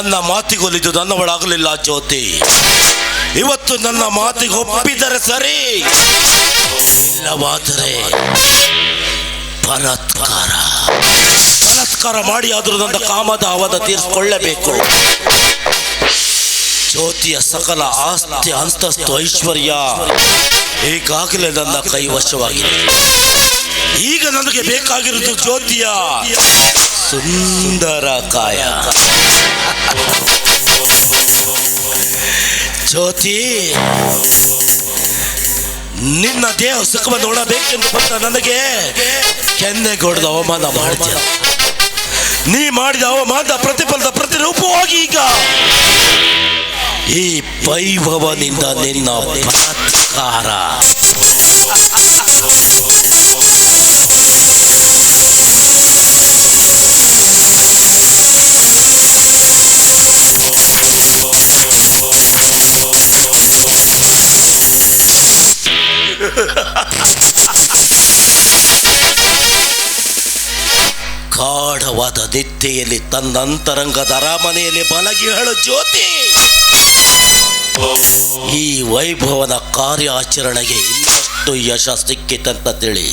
ನನ್ನ ಮಾತಿಗೊಲಿದು ನನ್ನವಳಾಗಲಿಲ್ಲ ಜ್ಯೋತಿ. ಇವತ್ತು ನನ್ನ ಮಾತಿಗೆ ಒಪ್ಪಿದರೆ ಸರಿ. ಇಲ್ಲವಾದರೆ ಪರತ್ಕಾರ ಪರತ್ಕಾರ ಮಾಡಿ ಆದರೂ ನನ್ನ ಕಾಮದ ಅವಧ ತೀರಿಸಿಕೊಳ್ಳಬೇಕು. ಜ್ಯೋತಿಯ ಸಕಲ ಆಸ್ತಿ, ಅಂತಸ್ತು, ಐಶ್ವರ್ಯ ಈಗಾಗಲೇ ನನ್ನ ಕೈವಶವಾಗಿದೆ. ಈಗ ನನಗೆ ಬೇಕಾಗಿರುವುದು ಜ್ಯೋತಿಯ ಸುಂದರ ಕಾಯ. ಜ್ಯೋತಿ, ನಿನ್ನ ದೇಹ ಸುಖವ ನೋಡಬೇಕೆಂದು ಬಂದ ನನಗೆ ಕೆನ್ನೆಗೊಡ್ದು ಅವಮಾನ ಮಾಡ್ತೀಯ. ನೀ ಮಾಡಿದ ಅವಮಾನದ ಪ್ರತಿಫಲದ ಪ್ರತಿರೂಪವಾಗಿ ಈಗ ಈ ವೈಭವನಿಂದ ನಿನ್ನ ಬಲಾತ್ಕಾರ. ಗಾಢವಾದ ನಿದ್ದೆಯಲ್ಲಿ ತನ್ನ ಅಂತರಂಗದ ಅರಮನೆಯಲ್ಲಿ ಬಲಗಿಹಳು ಹೇಳು ಜ್ಯೋತಿ. ಈ ವೈಭವದ ಕಾರ್ಯಾಚರಣೆಗೆ ಇನ್ನಷ್ಟು ಯಶ ಸಿಕ್ಕಿತಂತ ತಿಳಿ.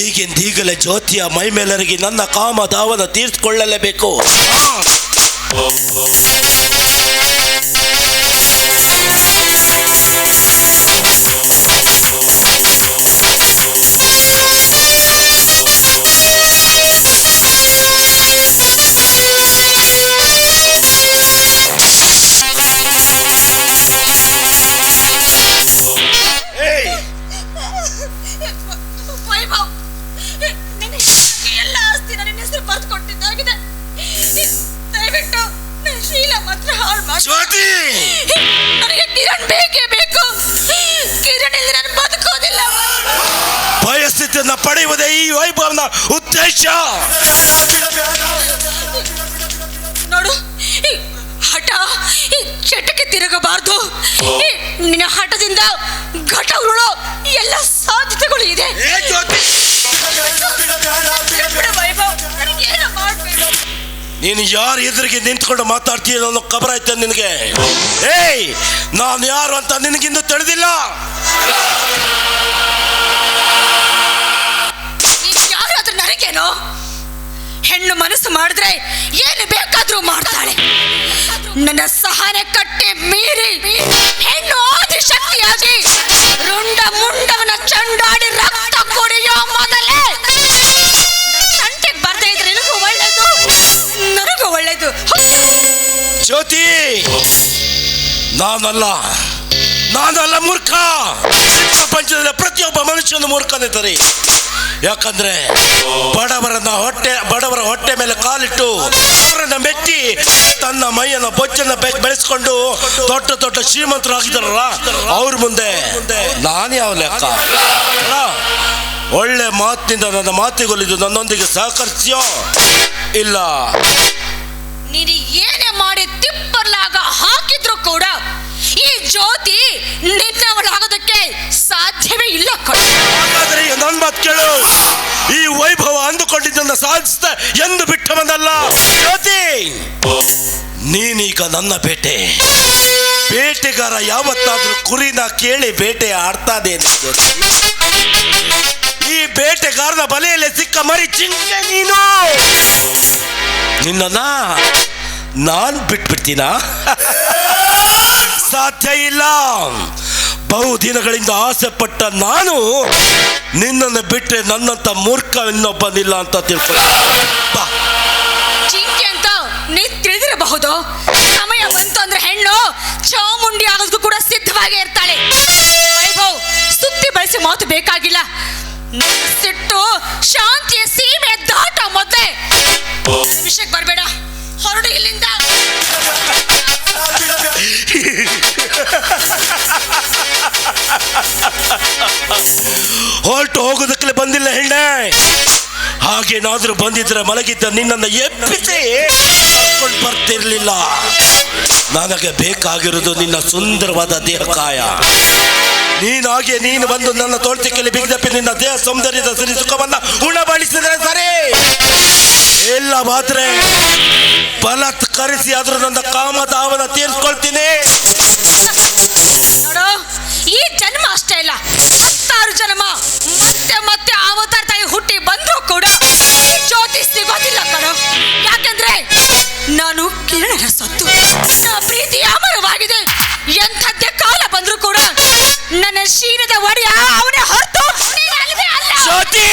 ಈಗಿಂದೀಗಲೇ ಜ್ಯೋತಿಯ ಮೈಮೇಲರಿಗೆ ನನ್ನ ಕಾಮ ದಾವನ ತೀರ್ಸ್ಕೊಳ್ಳಲೇಬೇಕು. ನನಗೆ ಕಿರಣ್ ಬೇಕೇ ಬೇಕು. ಕಿರಣ್ ನಾನು ಬದುಕೋದಿಲ್ಲ. ಪರಿಸ್ಥಿತಿಯನ್ನ ಪಡೆಯುವುದೇ ಈ ವೈಭವನ ಉದ್ದೇಶ. ನೋಡು ಈ ಹಠ ಈ ಚಟಕ್ಕೆ ತಿರುಗಬಾರದು. ಈ ನಿನ್ನ ಹಠದಿಂದ ಘಟ ಉರುಳೋ ಎಲ್ಲ ಸಾಧ್ಯತೆಗಳು ಇದೆ. ನೀನು ಯಾರು ಎದುರಿಗೆ ನಿಂತ್ಕೊಂಡು ಮಾತಾಡ್ತೀಯ ಅನ್ನೋ ಆಯ್ತು ನಿನಗೆ? ಏಯ್, ನಾನು ಯಾರು ಅಂತ ನಿನಗಿಂದು ತಿಳಿದಿಲ್ಲ. ನನಗೇನು ಹೆಣ್ಣು ಮನಸ್ಸು ಮಾಡಿದ್ರೆ ಏನು ಬೇಕಾದ್ರೂ ಮಾಡ್ತಾಳೆ. ನನ್ನ ಸಹನೆ ಕಟ್ಟಿ ಮೀರಿ ಹೆಣ್ಣು ಆದಿಶಕ್ತಿಯಾಗಿ ರುಂಡ ಮುಂಡವನ ಚಂಡಾಡಿ ರಕ್ತ ಕುಡಿಯೋ ಮೊದಲೇ ನಾನಲ್ಲ. ನಾನಲ್ಲ ಮೂರ್ಖ. ಪ್ರಪಂಚದಲ್ಲಿ ಪ್ರತಿಯೊಬ್ಬ ಮನುಷ್ಯನು ಮೂರ್ಖನಿದ್ದಾರೆ ಯಾಕಂದ್ರೆ ಬಡವರನ್ನ ಹೊಟ್ಟೆ, ಬಡವರ ಹೊಟ್ಟೆ ಮೇಲೆ ಕಾಲಿಟ್ಟು ಅವರನ್ನ ಮೆಚ್ಚಿ ತನ್ನ ಮೈಯನ್ನ ಬೊಚ್ಚನ್ನ ಬೆಳೆಸ್ಕೊಂಡು ದೊಡ್ಡ ದೊಡ್ಡ ಶ್ರೀಮಂತರಾಗಿದ್ದಾರಲ್ಲ, ಅವ್ರ ಮುಂದೆ ನಾನು ಯಾವ ಲೆಕ್ಕ? ಒಳ್ಳೆ ಮಾತಿನಿಂದ ನನ್ನ ಮಾತಿಗೊಲಿದು ನನ್ನೊಂದಿಗೆ ಸಹಕರಿಸ್ಯೋ ಇಲ್ಲ. ನೀನು ಏನೇ ಮಾಡಿ ತಿಪ್ಪರ್ಲಾಗ ಹಾಕಿದ್ರು ಕೂಡ ಈ ಜ್ಯೋತಿ ನಿನ್ನವಳಾಗೋದಕ್ಕೆ ಸಾಧ್ಯವೇ ಇಲ್ಲ. ಹಾಗಾದ್ರೆ ನನ್ನ ಮಾತು ಕೇಳು. ಈ ವೈಭವ ಅಂದುಕೊಂಡಿದ್ದನ್ನ ಸಾಧಿಸಿದೆ ಎಂದು ಬಿಟ್ಟವನಲ್ಲ ಜ್ಯೋತಿ, ನೀನೀಗ ನನ್ನ ಬೇಟೆ. ಬೇಟೆಗಾರ ಯಾವತ್ತಾದ್ರೂ ಕುರಿನ ಕೇಳಿ ಬೇಟೆ ಜ್ಯೋತಿ. ಈ ಬೇಟೆಗಾರನ ಬಲೆಯಲ್ಲಿ ಸಿಕ್ಕ ಮರಿ ಚಿಂತೆ ನೀನು. ನಿನ್ನ ನಾನ್ ಬಿಟ್ಬಿಡ್ತೀನ? ಸಾಧ್ಯ ಇಲ್ಲ. ಬಹು ದಿನಗಳಿಂದ ಆಸೆ ಪಟ್ಟ ನಾನು ನಿನ್ನನ್ನು ಬಿಟ್ಟರೆ ನನ್ನಂತ ಮೂರ್ಖ ಇನ್ನೊಬ್ಬನಿಲ್ಲ ಅಂತ ತಿಳ್ಕೊ. ಬಾ. ಚಿಂಕೆ ನೀ ತಿಳಿದಿರಬಹುದು ಸಮಯ ಬಂತು ಅಂದ್ರೆ ಹೆಣ್ಣು, ಚಾಮುಂಡಿ ಆಗೋದು ಕೂಡ ಸಿದ್ಧವಾಗಿ ಇರ್ತಾಳೆ. ವೈಭವ್, ಸುತ್ತಿ ಬಳಸಿ ಮಾತು ಬೇಕಾಗಿಲ್ಲ. ಸಿಟ್ಟು ಶಾಂತಿಯ ಸೀಮೆ ದಾಟ ಮೊದಲೇ. ವಿಷಯಕ್ಕೆ ಬರಬೇಡ. ಹೊರಡು. ಹೊರಟು ಹೋಗೋದಕ್ಕೆ ಬಂದಿಲ್ಲ ಹೆಣ್ಣೆ. ಹಾಗೇನಾದ್ರೂ ಬಂದಿದ್ರೆ ಮಲಗಿದ್ದ ನಿನ್ನನ್ನು ಎಬ್ಬಿಸಿ ಕರ್ಕೊಂಡು ಬರ್ತಿರ್ಲಿಲ್ಲ. ನನಗೆ ಬೇಕಾಗಿರೋದು ನಿನ್ನ ಸುಂದರವಾದ ದೇಹಕಾಯ. ನೀನಾಗೆ ನೀನು ಬಂದು ನನ್ನ ತೋಳ್ತಿಕೆಯಲ್ಲಿ ಬಿಗಿದಪ್ಪಿ ನಿನ್ನ ದೇಹ ಸೌಂದರ್ಯದ ಸರಿ ಸುಖವನ್ನ ಉಣಬಡಿಸಿದ್ರೆ ಸರಿ. ಇಲ್ಲವಾದ್ರೆ ಬಲತ್ಕರಿಸಿ ಆದ್ರೂ ನನ್ನ ಕಾಮದಾವನ ತೀರ್ಸ್ಕೊಳ್ತೀನಿ. ನೋಡು, ಈ ಹತ್ತಾರು ಜನ್ಮ. ಮತ್ತೆ ಮತ್ತೆ ಅವತಾರ ತಾಯಿ ಹುಟ್ಟಿ ಬಂದ್ರು ಕೂಡ ಜ್ಯೋತಿ ಸಿಗೋದಿಲ್ಲ ಕಣೋ. ಯಾಕಂದ್ರೆ ನಾನು ಕಿರಣರ ಸತ್ತು. ನನ್ನ ಪ್ರೀತಿ ಅಮರವಾಗಿದೆ. ಎಂಥದ್ದೇ ಕಾಲ ಬಂದ್ರು ಕೂಡ ನನ್ನ ಶೀರದ ಒಡೆಯ ಅವನೇ ಹೊರತು ನೀನಲ್ವೇ ಅಲ್ಲ. ಜ್ಯೋತಿ,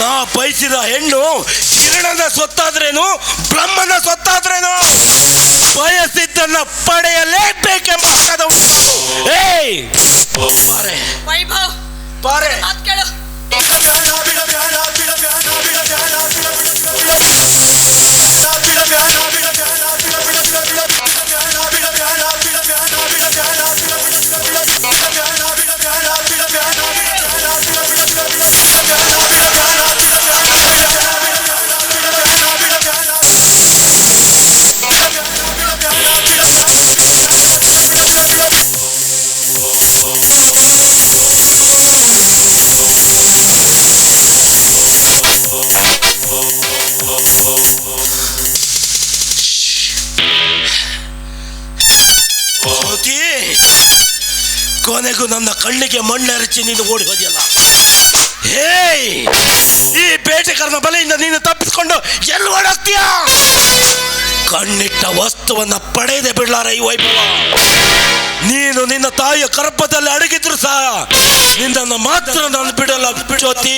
ನಾ ಬಯಸಿದ ಹೆಣ್ಣು ಕಿರಣನ ಸೊತ್ತಾದ್ರೇನು ಬ್ರಹ್ಮನ ಸೊತ್ತಾದ್ರೇನು ಬಯಸಿದ್ದನ್ನ ಪಡೆಯಲೇಬೇಕೆಂಬ ಹಕ್ಕದ. ಏಯ್! ಬಾರೆ ಮಾತ್ ಕೇಳು. ಕೊನೆಗೂ ನನ್ನ ಕಣ್ಣಿಗೆ ಮಣ್ಣರಚಿ ನೀನು ಓಡಿ ಹೋದಿಯಲ್ಲ? ಹೇಯ್! ಈ ಬೇಟೆಗಾರನ ಬಲೆಯಿಂದ ನೀನು ತಪ್ಪಿಸ್ಕೊಂಡು ಎಲ್ಲಿ ಓಡಾಗ್ತೀಯ ಕಣ್ಣಿಟ್ಟ ವಸ್ತುವನ್ನ ಪಡೆಯದೆ ಬಿಡ್ಲಾರ ಈ ವೈಭವ. ನೀನು ನಿನ್ನ ತಾಯಿಯ ಕರ್ಪದಲ್ಲಿ ಅಡಗಿದ್ರು ಸಹ ನಿನ್ನನ್ನು ಮಾತ್ರ ನಾನು ಬಿಡಲ್ಲ. ಜ್ಯೋತಿ.